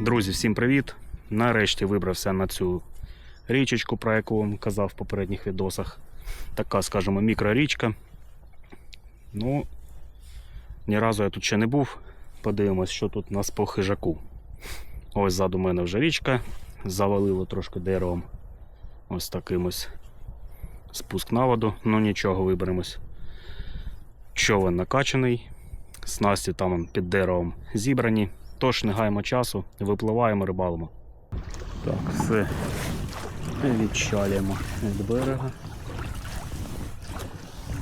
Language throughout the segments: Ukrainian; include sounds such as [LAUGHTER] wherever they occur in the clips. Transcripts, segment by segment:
Друзі, всім привіт! Нарешті вибрався на цю річечку, про яку вам казав в попередніх відосах. Така, скажімо, мікрорічка. Ну, ні разу я тут ще не був. Подивимось, що тут нас по хижаку. Ось ззаду мене вже річка. Завалило трошки деревом. Ось таким ось спуск на воду. Ну нічого, виберемось. Човен накачаний. Снасті там під деревом зібрані. Тож не гаємо часу, випливаємо, рибалимо. Так, все. Відчалюємо від берега.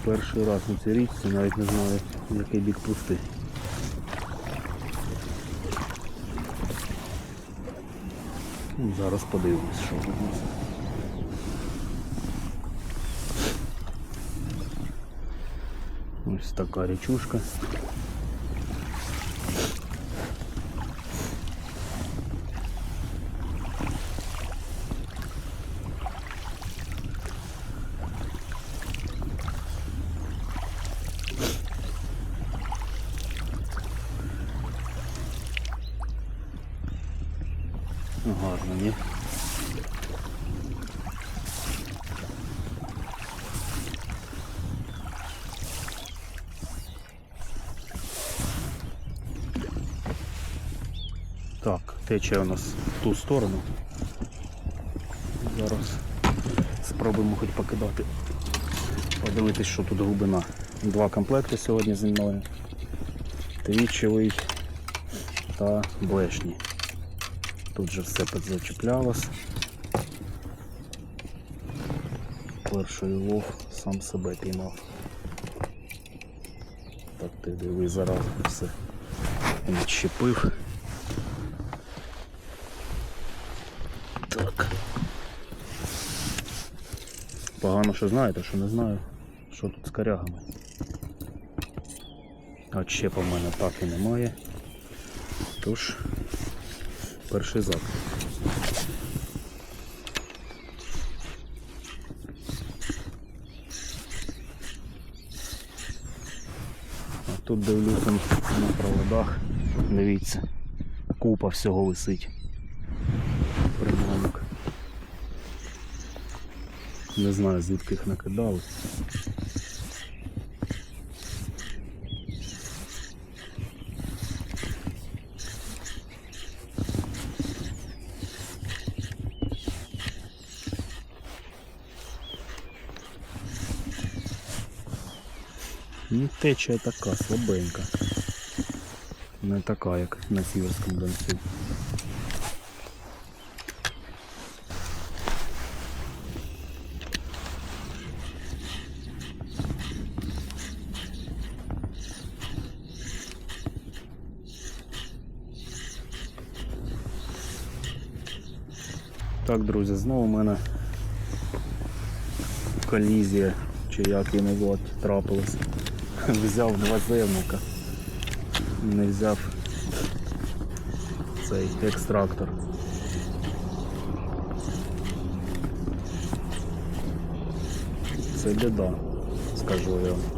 Перший раз на цій річці, навіть не знаю, в який бік пусти. Ну, Зараз подивимось, що тут у нас. Ось така річушка. Гарно, ні? Так, тече у нас в ту сторону. Зараз спробуємо хоч покидати. Подивитись, що тут глибина. Два комплекти сьогодні зі мною. Твічевий та блешні. Тут же все підзачіплялось. Перший лов сам себе піймав. Так ти диви зараз все відщепив. Так. Погано, що знаєте, що не знаю, що тут з корягами. А чепа в мене так і немає. Тож перший заклик. А тут дивлюся на проводах. Дивіться, купа всього висить. Приманок. Не знаю звідки їх накидали. Ну, течія така слабенька. Не така, як на сіверському донцю. Так, друзі, знову в мене колізія, чи як її назвати, трапилась. [LAUGHS] Взяв два зевника. Не взяв цей екстрактор. Це біда, скажу я.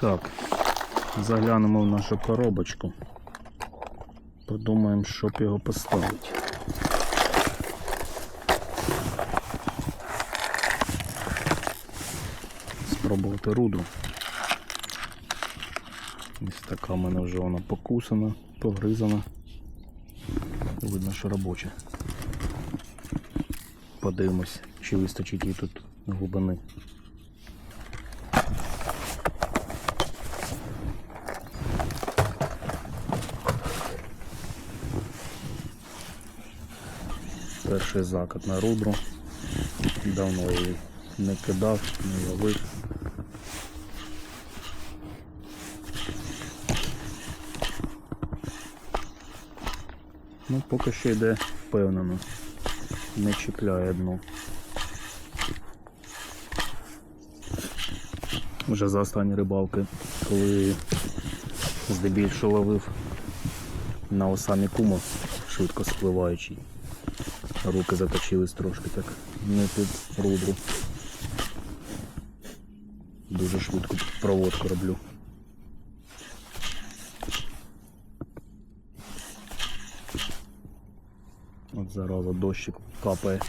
Так, заглянемо в нашу коробочку. Подумаємо, щоб його поставити. Спробувати руду. Ось така в мене вже вона покусана, погризана. Видно, що робоча. Подивимось, чи вистачить їй тут глибини. Перший закат на рубру. Давно її не кидав, не ловив. Ну, поки що йде впевнено. Не чіпляє дно. Вже за останні рибалки, коли здебільшого ловив на осамі кума, швидко спливаючий. Руки заточились трошки так не під рудру. Дуже швидко проводку роблю. От зараз от дощик капає.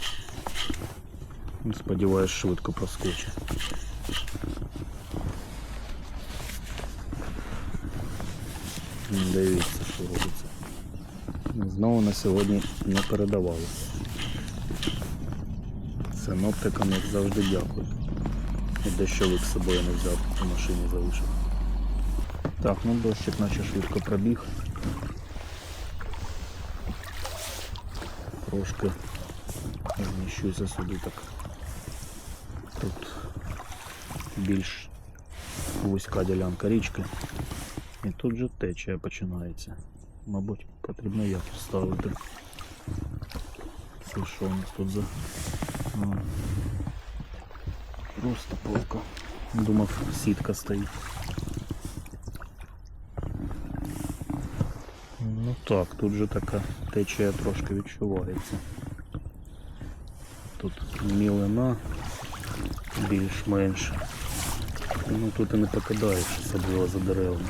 Ну, Сподіваюсь, швидко проскочить. М, Дивіться, що робиться. Знову на сьогодні не передавали. Синоптикам, як завжди, дякую. І дощовик з собою не взяв, у машині залишив. Так, ну дощик наче швидко пробіг. Трошки зміщуся сюди так. Тут більш вузька ділянка річки. І тут же течія починається. Мабуть, потрібно якось ставити. Це що у нас тут за. Просто полка. Думав, сітка стоїть. Ну так, тут же така течія трошки відчувається. Тут мілина більш-менш. Ну тут і не покидаєш, особливо за деревами.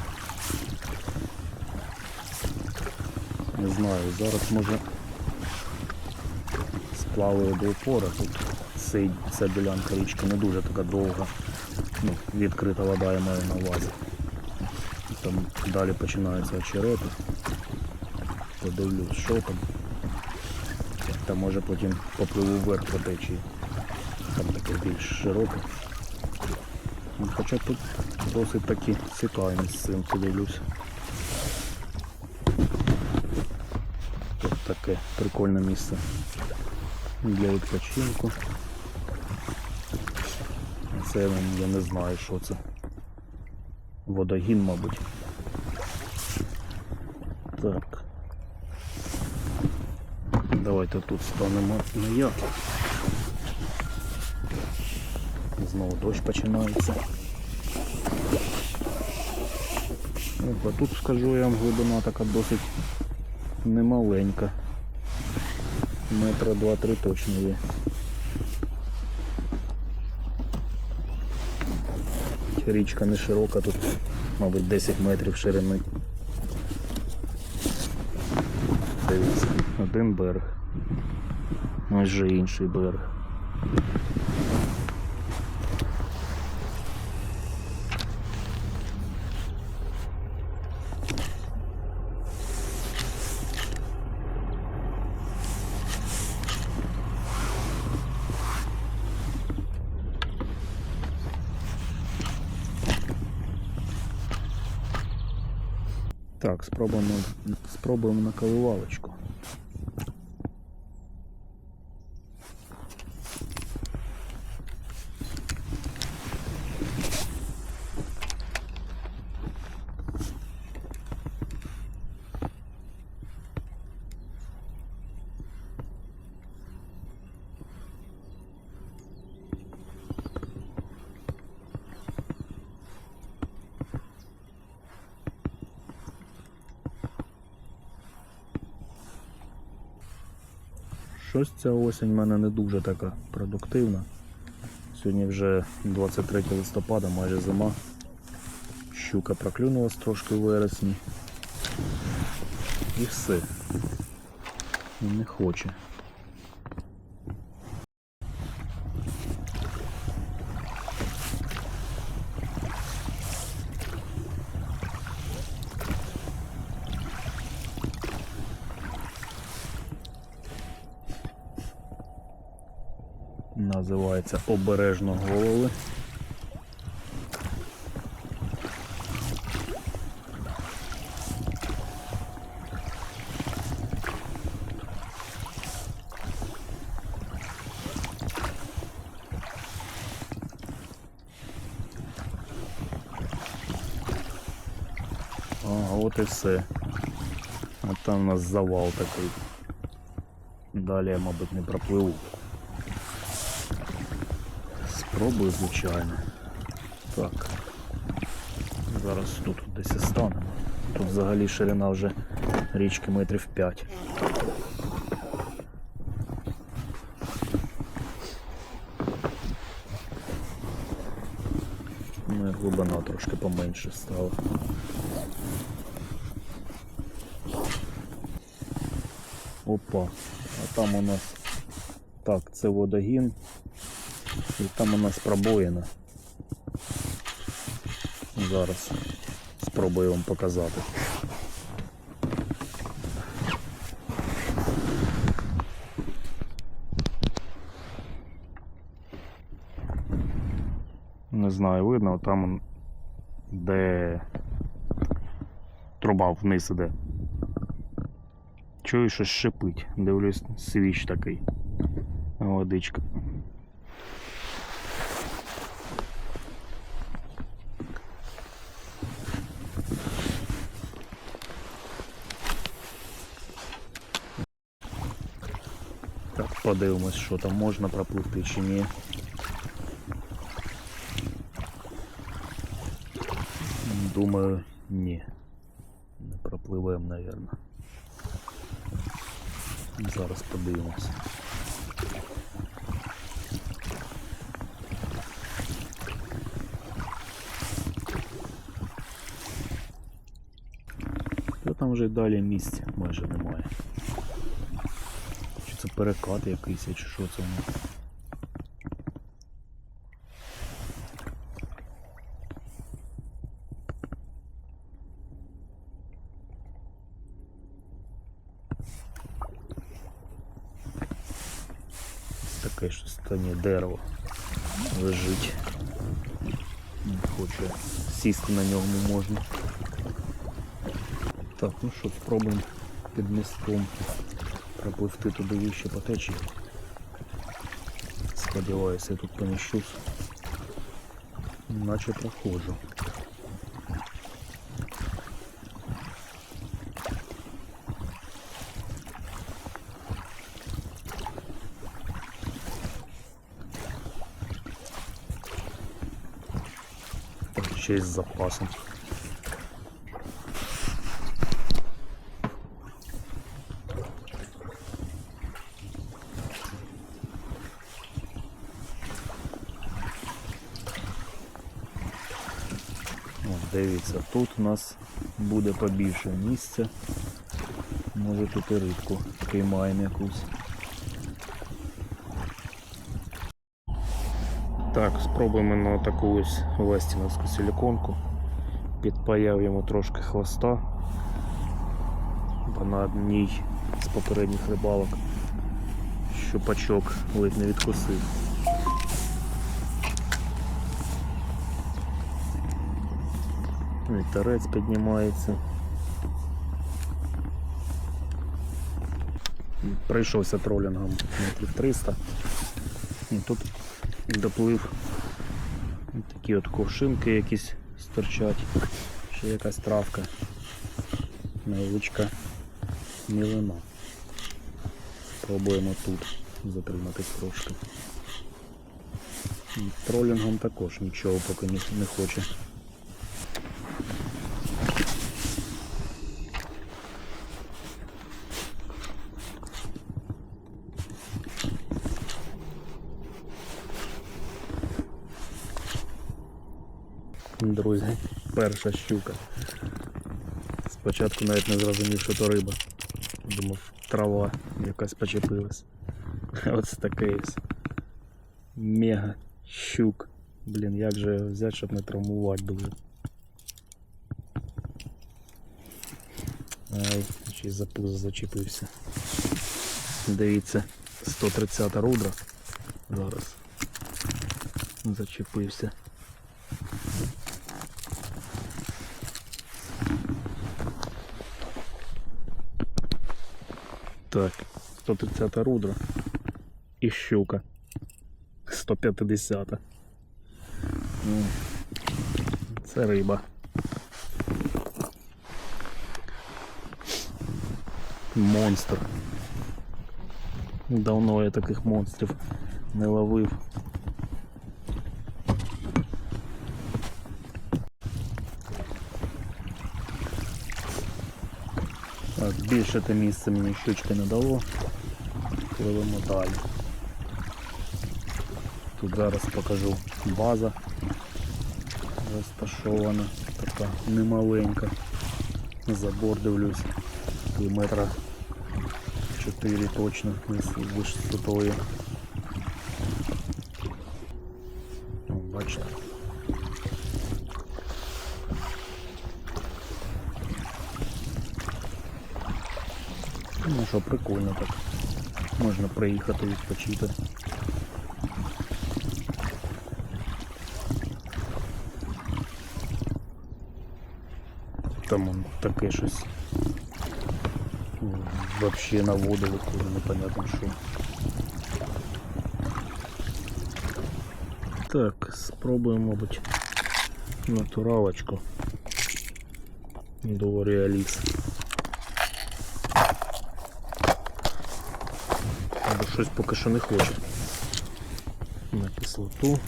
Не знаю, зараз може сплаваю до опора. Тут ця ділянка річки не дуже така довга. Ну, відкрита вода я маю на увазі. Там далі починаються очерети. Подивлюсь, що там. Та може потім попливу вверх по течії. Там таке більш широке. Ну, Хоча тут досить таки цікаві місцин, подивлюсь. Тут таке прикольне місце для відпочинку. Це я не знаю, що це. Водогін, мабуть. Так. Давайте тут станемо на як. Знову дощ починається. Ну, а тут скажу я вам глибина така досить немаленька. Метра два-три точно є. Річка не широка, тут, мабуть, 10 метрів ширини. Дивіться, один берег. Ось же інший берег. Так, спробуємо, спробуємо на коливалочку. Щось ця осінь в мене не дуже така продуктивна. Сьогодні вже 23 листопада, майже зима. Щука проклюнулась трошки в вересні. І все. Не хоче. дивіться, обережно голови. От і все. От там у нас завал такий. Далі я, мабуть, не пропливу. Спробую, звичайно. Так. Зараз тут десь і. Тут взагалі ширина вже річки метрів 5. Ну і глибина трошки поменше стала. Опа, а там у нас так, це водогін. І там у нас пробоїна. Зараз спробую вам показати. Не знаю, видно, там де труба вниз іде. Чую, щось шипить. Дивлюсь, свіч такий. Водичка. подивимось, що там можна пропливти чи ні. Думаю, ні. Не пропливемо, напевно. Зараз подивимось. Та там вже й далі місця майже немає. Перекат якийсь, чи що це воно? Таке що стані дерево лежить. Не хоче сісти на ньому можна. Так, ну що, спробуємо під містом пропливти туди вище по течії. Сподіваюся, я тут поміщусь. Наче проходжу. Так, ще й запасом. Дивіться, тут у нас буде побільше місця. Може тут і рибку піймаємо якусь. Так, спробуємо на таку ось вестіновську силіконку. Підпаяв йому трошки хвоста. Бо на одній з попередніх рибалок щупачок ледь не відкусив. Вітерець піднімається. Прийшовся тролінгом метрів 300. І тут доплив такі от ковшинки якісь стирчать, ще якась травка, невеличка мілина. Пробуємо тут затриматись трошки. Тролінгом також нічого поки не хоче. Друзі, перша щука. Спочатку навіть не зрозумів, що то риба. Думав, трава якась почепилась. [LAUGHS] Оце таке ось. Мега щук. Блін, як же його взяти, щоб не травмувати дуже. Ай, ще й за пузо зачепився. Дивіться, 130 рудра. Зараз. Зачепився. Так, 130 рудра і щука. 150. -та. Це риба. Монстр. Давно я таких монстрів не ловив. Так, більше те місце мені щучки не дало. Пливемо далі. Тут зараз покажу база розташована, така немаленька. Забор дивлюсь, кілометра 4 точно вис- висотою. що, прикольно так. Можна приїхати відпочити. Там он таке щось. Вообще на воду виходить, непонятно що. Так, спробуємо, мабуть, натуралочку до реаліс. Бо щось поки що не хоче. На кислоту.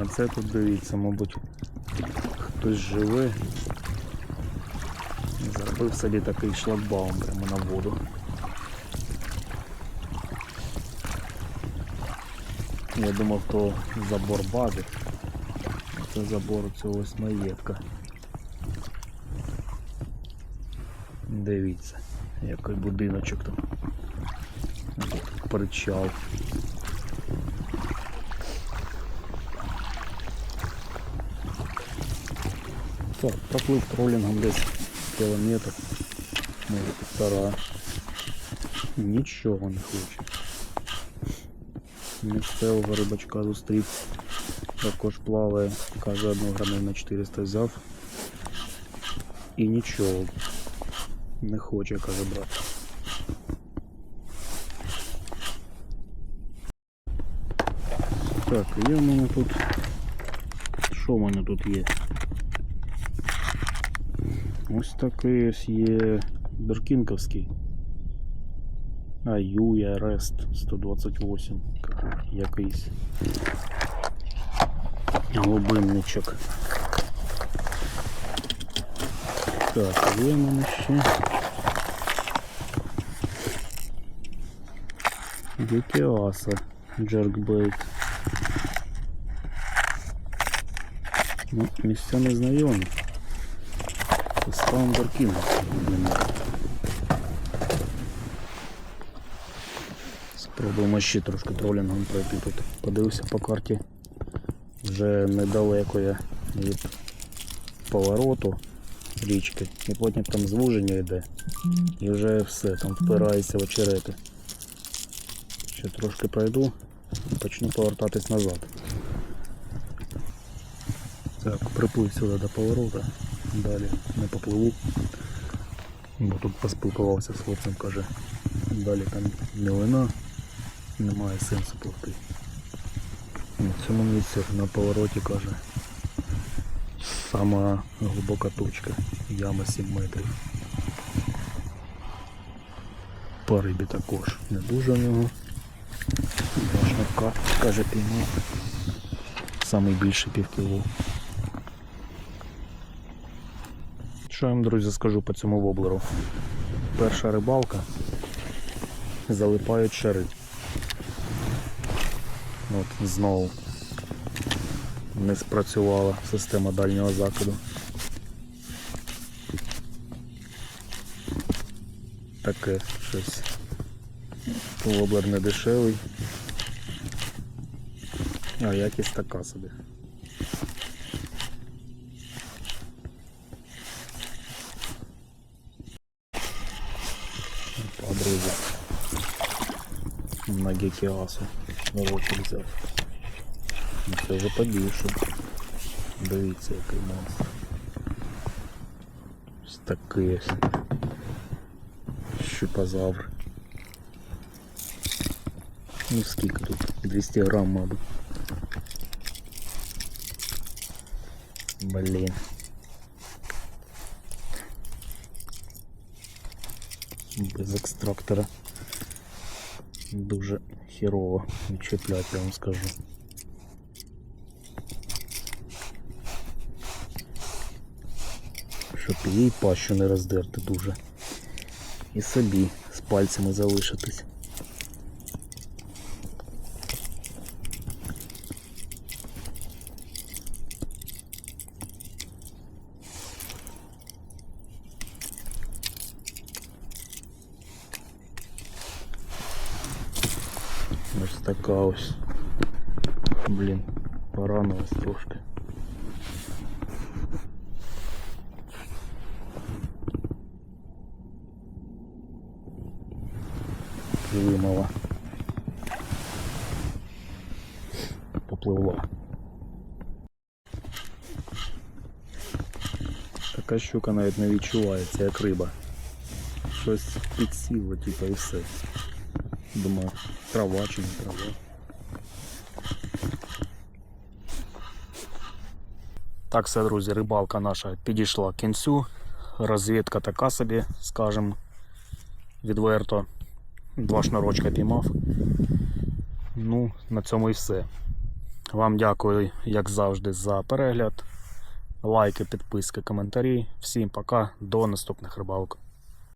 А це тут дивіться, мабуть, хтось живе. Зробив собі такий шлагбаум прямо на воду. Я думав, то забор бази. А це забор цього ось маєтка. Дивіться, який будиночок там. Тут причал. Так, проплив троллингом десь кілометр, може півтора. Нічого не хоче. Місцевого рибачка зустрів. Також плаває, каже, одну грамів на 400 взяв. І нічого. Не хоче, каже брат. Так, є в мене тут. Що в мене тут є? Ось такий ось є Беркінковський. Аюя Рест 128. Якийсь глибинничок. Так, є мене ще. Дикіаса Джеркбейт. Ну, місця не знайомі. Стан Спробуємо ще трошки тролінгом пройти тут. Подивився по карті. Вже недалеко я від повороту річки. І потім там звуження йде. І вже все, там впирається в очерети. Ще трошки пройду і почну повертатись назад. Так, приплив сюди до поворота. Далі не попливу. Бо тут поспілкувався з хлопцем, каже, далі там мілина, немає сенсу пливти. На цьому місці на повороті каже сама глибока точка, яма 7 метрів. По рибі також не дуже в нього. Шнурка, каже, піймав. Самий більший півкіло. Що я вам, друзі, скажу по цьому воблеру? Перша рибалка залипають шари. От знову не спрацювала система дальнього закиду. Таке щось. Воблер не дешевий. А якість така собі. Опа, друзі. На гекіасу. Ворочик взяв. Ну, Це вже побільше. Дивіться, який монстр. Ось такий ось. щупозавр. Ну скільки тут? 200 грам, мабуть. Блін. Без екстрактора. Дуже херово відчіплять, я вам скажу. Щоб їй пащу не роздерти дуже. І собі з пальцями залишитись. Ось така ось. Блін, поранилась трошки. Вимала. Попливла. Така щука навіть не відчувається, як риба. Щось підсіло, типу, і все. Думаю, трава чи не трава. Так все, друзі, рибалка наша підійшла к кінцю. Розвідка така собі, скажем, відверто. Два шнурочка піймав. Ну, на цьому і все. Вам дякую, як завжди, за перегляд. Лайки, підписки, коментарі. Всім пока, до наступних рибалок.